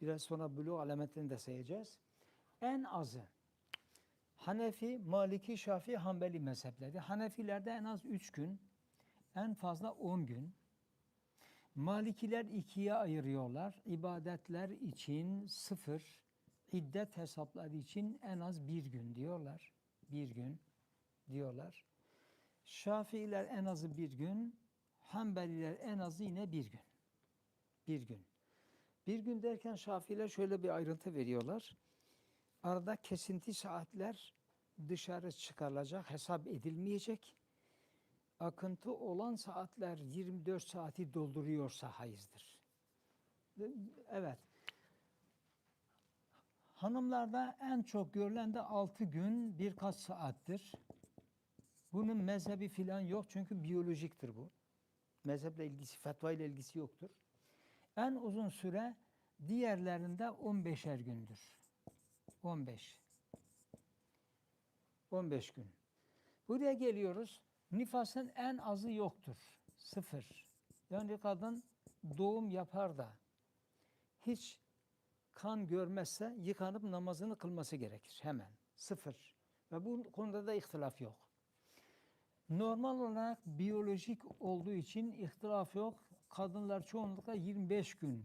Biraz sonra buluğ alametlerini de sayacağız. En azı Hanefi, Maliki, Şafii, Hanbeli mezhepleri. Hanefilerde en az 3 gün, en fazla 10 gün. Malikiler ikiye ayırıyorlar. İbadetler için sıfır, iddet hesapları için en az bir gün diyorlar. Bir gün diyorlar. Şafiiler en azı bir gün, Hanbeliler en azı yine bir gün. Bir gün. Bir gün derken Şafiiler şöyle bir ayrıntı veriyorlar. Arada kesinti saatler dışarı çıkarılacak, hesap edilmeyecek. Akıntı olan saatler 24 saati dolduruyorsa hayızdır. Evet. Hanımlarda en çok görülen de 6 gün birkaç saattir. Bunun mezhebi filan yok çünkü biyolojiktir bu. Mezheple ilgisi, fetva ile ilgisi yoktur. En uzun süre diğerlerinde 15'er gündür. 15. 15 gün. Buraya geliyoruz. Nifasın en azı yoktur. Sıfır. Yani kadın doğum yapar da hiç kan görmezse yıkanıp namazını kılması gerekir hemen. Sıfır. Ve bu konuda da ihtilaf yok. Normal olarak biyolojik olduğu için ihtilaf yok. Kadınlar çoğunlukla 25 gün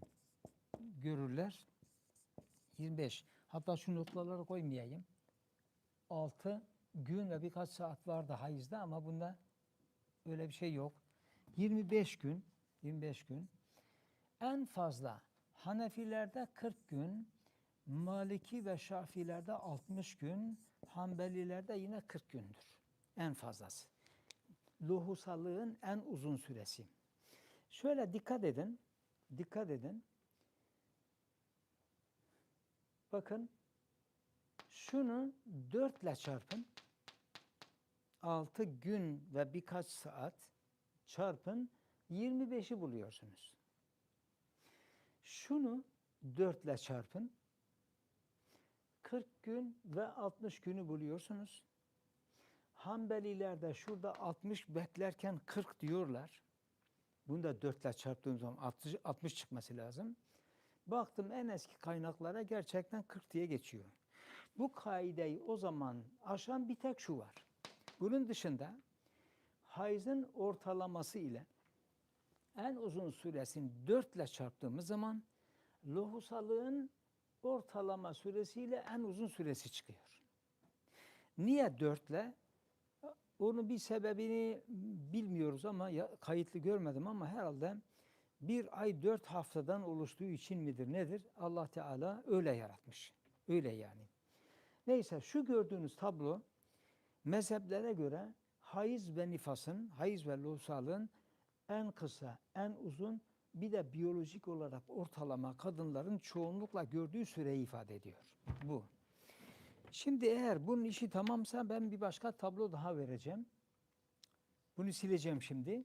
görürler. 25. Hatta şu notlara koymayayım. 6 gün ve birkaç saat vardı hayızda ama bunda öyle bir şey yok. 25 gün, 25 gün. En fazla Hanefilerde 40 gün, Maliki ve Şafilerde 60 gün, Hanbelilerde yine 40 gündür. En fazlası. Lohusalığın en uzun süresi. Şöyle dikkat edin, dikkat edin. Bakın şunu 4 ile çarpın. 6 gün ve birkaç saat çarpın 25'i buluyorsunuz. Şunu 4 ile çarpın. 40 gün ve 60 günü buluyorsunuz. Hanbeliler de şurada 60 beklerken 40 diyorlar. Bunu da 4 ile çarptığım zaman 60, 60 çıkması lazım. Baktım en eski kaynaklara gerçekten 40 diye geçiyor. Bu kaideyi o zaman aşan bir tek şu var. Bunun dışında hayızın ortalaması ile en uzun süresini 4 ile çarptığımız zaman lohusalığın ortalama süresiyle en uzun süresi çıkıyor. Niye 4 ile? Onun bir sebebini bilmiyoruz ama ya, kayıtlı görmedim ama herhalde bir ay dört haftadan oluştuğu için midir nedir? Allah Teala öyle yaratmış. Öyle yani. Neyse şu gördüğünüz tablo mezheplere göre hayız ve nifasın, hayız ve lohusalığın en kısa, en uzun bir de biyolojik olarak ortalama kadınların çoğunlukla gördüğü süreyi ifade ediyor. Bu. Şimdi eğer bunun işi tamamsa ben bir başka tablo daha vereceğim. Bunu sileceğim şimdi.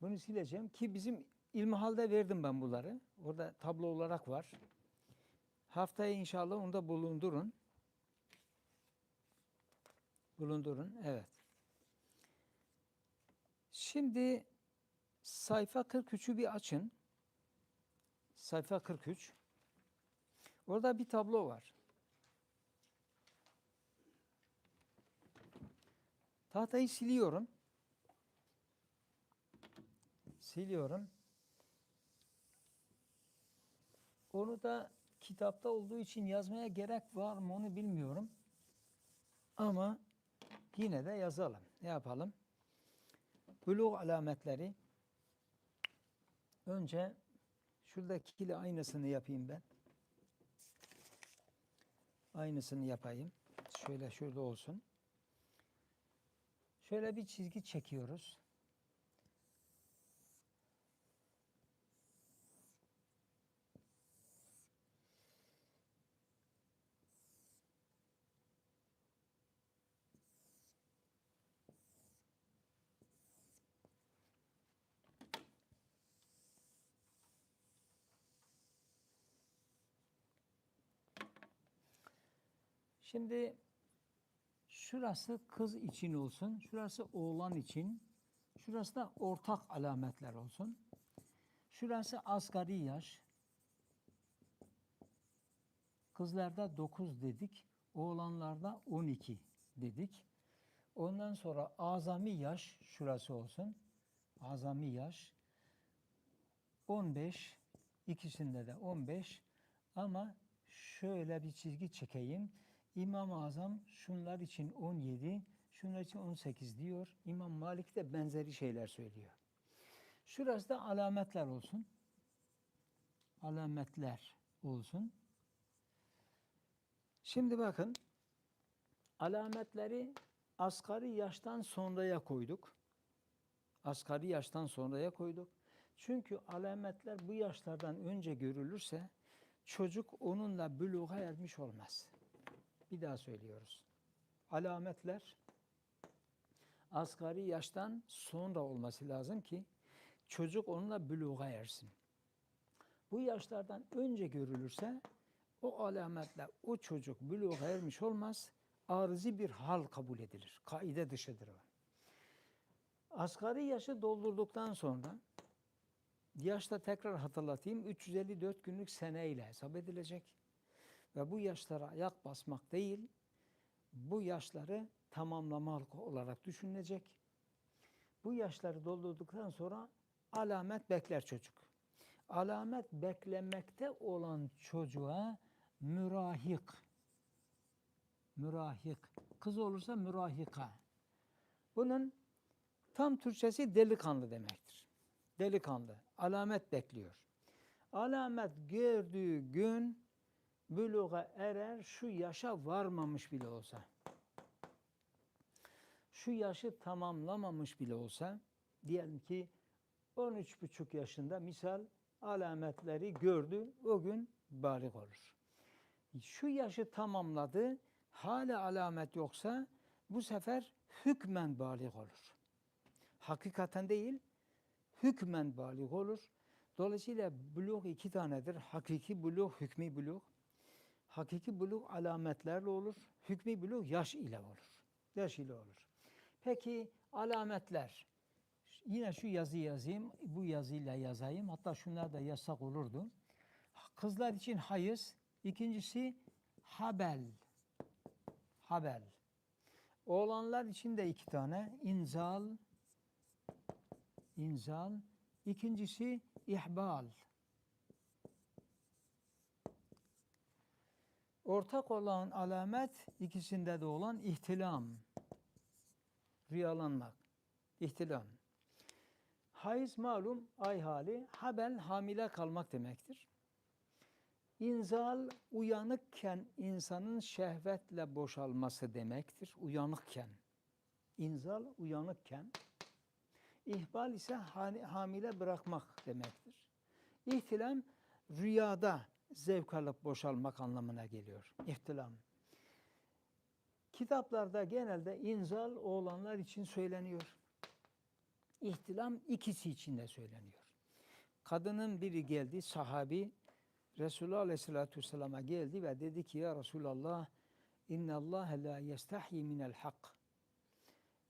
Bunu sileceğim ki bizim İlmihal'de verdim ben bunları. Orada tablo olarak var. Haftaya inşallah onu da bulundurun. Bulundurun, evet. Şimdi sayfa 43'ü bir açın. Sayfa 43. Orada bir tablo var. Tahtayı siliyorum. Siliyorum. Onu da kitapta olduğu için yazmaya gerek var mı onu bilmiyorum. Ama yine de yazalım. Ne yapalım? Buluğ alametleri. Önce şuradakiyle aynısını yapayım ben. Aynısını yapayım. Şöyle şurada olsun. Şöyle bir çizgi çekiyoruz. Şimdi şurası kız için olsun, şurası oğlan için, şurası da ortak alametler olsun. Şurası asgari yaş, Kızlarda 9 dedik, oğlanlarda 12 dedik. Ondan sonra azami yaş şurası olsun. Azami yaş 15 ikisinde de 15 ama şöyle bir çizgi çekeyim. İmam-ı Azam şunlar için 17, şunlar için 18 diyor. İmam Malik de benzeri şeyler söylüyor. Şurası da alametler olsun. Alametler olsun. Şimdi bakın alametleri asgari yaştan sonraya koyduk. Asgari yaştan sonraya koyduk. Çünkü alametler bu yaşlardan önce görülürse çocuk onunla büluğa ermiş olmaz. Bir daha söylüyoruz. Alametler asgari yaştan sonra olması lazım ki çocuk onunla büluğa ersin. Bu yaşlardan önce görülürse o alametle o çocuk büluğa ermiş olmaz. Arızi bir hal kabul edilir. Kaide dışıdır o. Asgari yaşı doldurduktan sonra yaşta tekrar hatırlatayım 354 günlük seneyle hesap edilecek. Ve bu yaşlara ayak basmak değil, bu yaşları tamamlamak olarak düşünülecek. Bu yaşları doldurduktan sonra alamet bekler çocuk. Alamet beklemekte olan çocuğa mürahik, mürahik, kız olursa mürahika. Bunun tam Türkçesi delikanlı demektir. Delikanlı, alamet bekliyor. Alamet gördüğü gün büluğa erer, şu yaşa varmamış bile olsa. Şu yaşı tamamlamamış bile olsa, diyelim ki 13,5 yaşında misal alametleri gördü, o gün balik olur. Şu yaşı tamamladı, hala alamet yoksa bu sefer hükmen balik olur. Hakikaten değil, hükmen balik olur. Dolayısıyla buluğ iki tanedir. Hakiki buluğ, hükmü buluğ. Hakiki buluğ alametlerle olur. Hükmü buluğ yaş ile olur. Yaş ile olur. Peki alametler. Yine şu yazı yazayım, bu yazıyla yazayım. Hatta şunlar da yazsak olurdu. Kızlar için hayız. İkincisi habel. Habel. Oğlanlar için de iki tane. inzal, inzal. İkincisi ihbal. Ortak olan alamet ikisinde de olan ihtilam. Rüyalanmak. İhtilam. Hayız malum ay hali, habel hamile kalmak demektir. İnzal uyanıkken insanın şehvetle boşalması demektir. Uyanıkken. İnzal uyanıkken. İhbal ise hamile bırakmak demektir. İhtilam rüyada zevk alıp boşalmak anlamına geliyor. İhtilam. Kitaplarda genelde inzal oğlanlar için söyleniyor. İhtilam ikisi için de söyleniyor. Kadının biri geldi, sahabi Resulullah Aleyhisselatü Vesselam'a geldi ve dedi ki ya Resulallah inna Allah la yestahyi minel hak.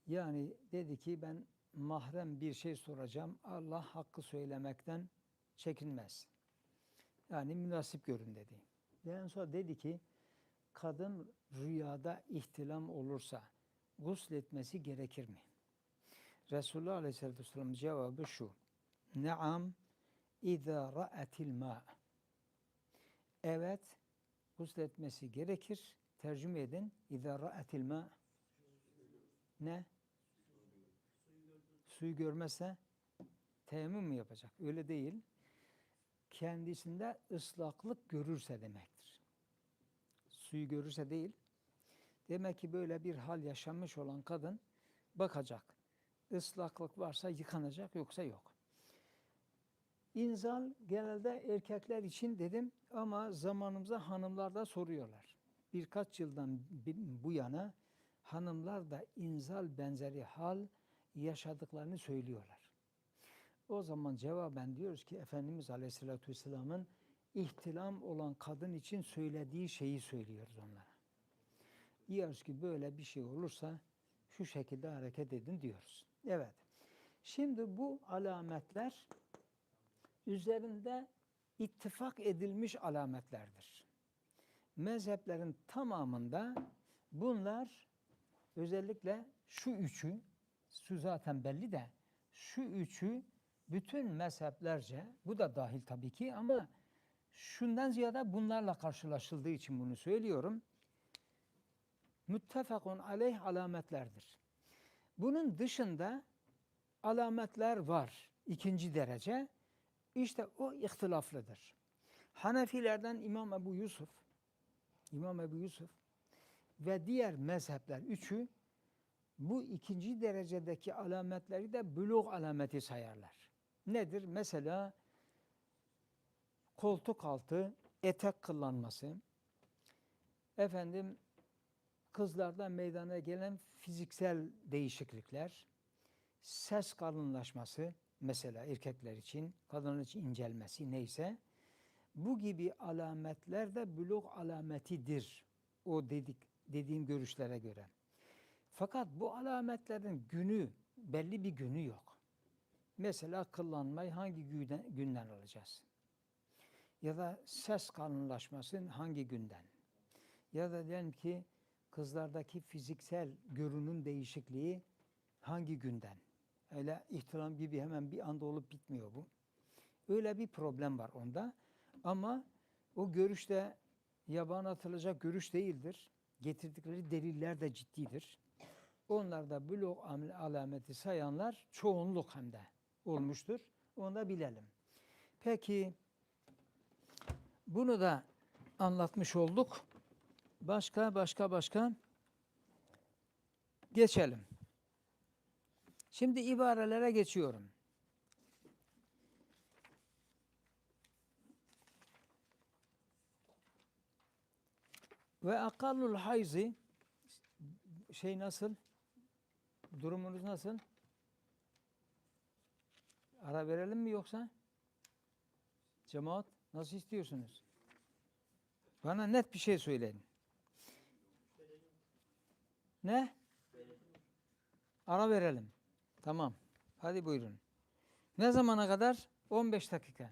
Yani dedi ki ben mahrem bir şey soracağım. Allah hakkı söylemekten çekinmez. Yani münasip görün dedi. En sonra dedi ki kadın rüyada ihtilam olursa gusletmesi gerekir mi? Resulullah Aleyhisselatü Vesselam cevabı şu. Naam İzâ ra'etil mâ. Evet, gusletmesi gerekir. Tercüme edin. İzâ ra'etil mâ. Ne? Suyu görmezse teyemmüm mü yapacak? Öyle değil. Kendisinde ıslaklık görürse demektir. Suyu görürse değil. Demek ki böyle bir hal yaşamış olan kadın bakacak. Islaklık varsa yıkanacak yoksa yok. İnzal genelde erkekler için dedim ama zamanımızda hanımlar da soruyorlar. Birkaç yıldan bu yana hanımlar da inzal benzeri hal yaşadıklarını söylüyorlar. O zaman cevaben diyoruz ki Efendimiz Aleyhisselatü Vesselam'ın ihtilam olan kadın için söylediği şeyi söylüyoruz onlara. Diyoruz ki böyle bir şey olursa şu şekilde hareket edin diyoruz. Evet. Şimdi bu alametler üzerinde ittifak edilmiş alametlerdir. mezheplerin tamamında bunlar özellikle şu üçü, şu zaten belli de şu üçü bütün mezheplerce, bu da dahil tabii ki ama şundan ziyade bunlarla karşılaşıldığı için bunu söylüyorum. Müttefakun aleyh alametlerdir. Bunun dışında alametler var ikinci derece. İşte o ihtilaflıdır. Hanefilerden İmam Ebu Yusuf, İmam Ebu Yusuf ve diğer mezhepler üçü bu ikinci derecedeki alametleri de buluğ alameti sayarlar. Nedir? Mesela koltuk altı etek kıllanması, efendim kızlarda meydana gelen fiziksel değişiklikler, ses kalınlaşması mesela erkekler için, kadınlar için incelmesi neyse bu gibi alametler de buluğ alametidir. O dedik dediğim görüşlere göre. Fakat bu alametlerin günü belli bir günü yok. Mesela kıllanmayı hangi günden, günden alacağız? Ya da ses kalınlaşması hangi günden? Ya da diyelim ki kızlardaki fiziksel görünüm değişikliği hangi günden? Öyle ihtiram gibi hemen bir anda olup bitmiyor bu. Öyle bir problem var onda. Ama o görüşte yaban atılacak görüş değildir. Getirdikleri deliller de ciddidir. Onlar da blok alameti sayanlar çoğunluk hem de olmuştur. Onu da bilelim. Peki bunu da anlatmış olduk. Başka başka başka geçelim. Şimdi ibarelere geçiyorum. Ve akallul hayzi şey nasıl? Durumunuz nasıl? Ara verelim mi yoksa? Cemaat nasıl istiyorsunuz? Bana net bir şey söyleyin. Ne? Ara verelim. Tamam. Hadi buyurun. Ne zamana kadar? 15 dakika.